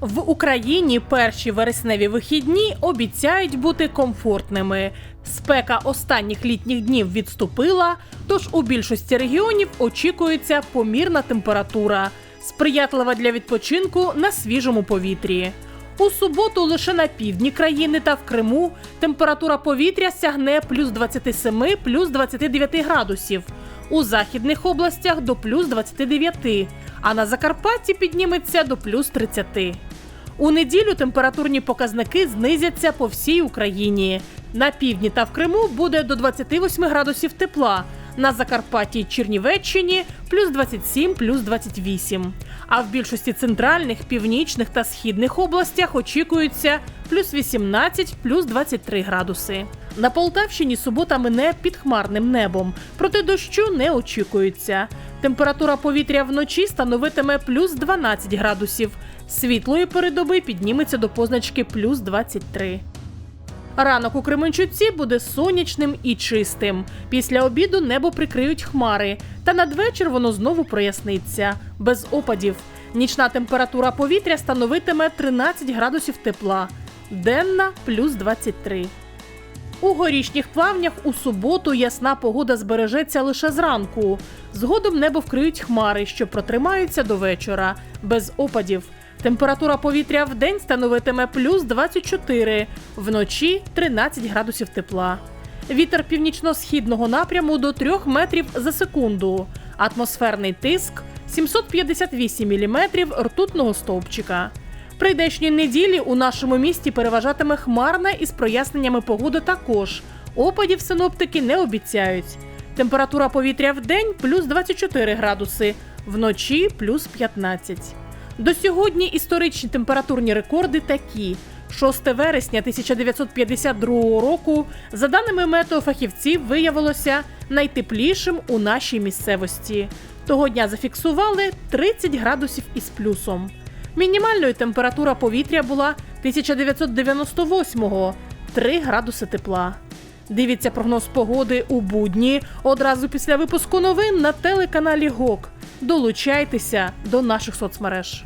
В Україні перші вересневі вихідні обіцяють бути комфортними. Спека останніх літніх днів відступила, тож у більшості регіонів очікується помірна температура, сприятлива для відпочинку на свіжому повітрі. У суботу лише на півдні країни та в Криму температура повітря сягне плюс 27, плюс 29 градусів. У західних областях до плюс 29, а на Закарпатті підніметься до плюс 30. У неділю температурні показники знизяться по всій Україні. На півдні та в Криму буде до 28 градусів тепла. На Закарпатті Чернівеччині плюс 27, плюс 28. А в більшості центральних, північних та східних областях очікується плюс 18, плюс 23 градуси. На Полтавщині субота мине під хмарним небом, проте дощу не очікується. Температура повітря вночі становитиме плюс 12 градусів. Світлої передоби підніметься до позначки плюс 23. Ранок у Кременчуці буде сонячним і чистим. Після обіду небо прикриють хмари, та надвечір воно знову проясниться без опадів. Нічна температура повітря становитиме 13 градусів тепла, денна плюс 23. У горішніх плавнях у суботу ясна погода збережеться лише зранку. Згодом небо вкриють хмари, що протримаються до вечора, без опадів. Температура повітря в день становитиме плюс 24, вночі 13 градусів тепла. Вітер північно-східного напряму до 3 метрів за секунду. Атмосферний тиск 758 міліметрів ртутного стовпчика. Прийдешньої неділі у нашому місті переважатиме хмарна із проясненнями погоди також. Опадів синоптики не обіцяють. Температура повітря в день плюс 24 градуси, вночі плюс 15. До сьогодні історичні температурні рекорди такі. 6 вересня 1952 року, за даними метеофахівців, виявилося найтеплішим у нашій місцевості. Того дня зафіксували 30 градусів із плюсом. Мінімальною температура повітря була 1998-го 3 градуси тепла. Дивіться прогноз погоди у будні одразу після випуску новин на телеканалі ГОК. Долучайтеся до наших соцмереж.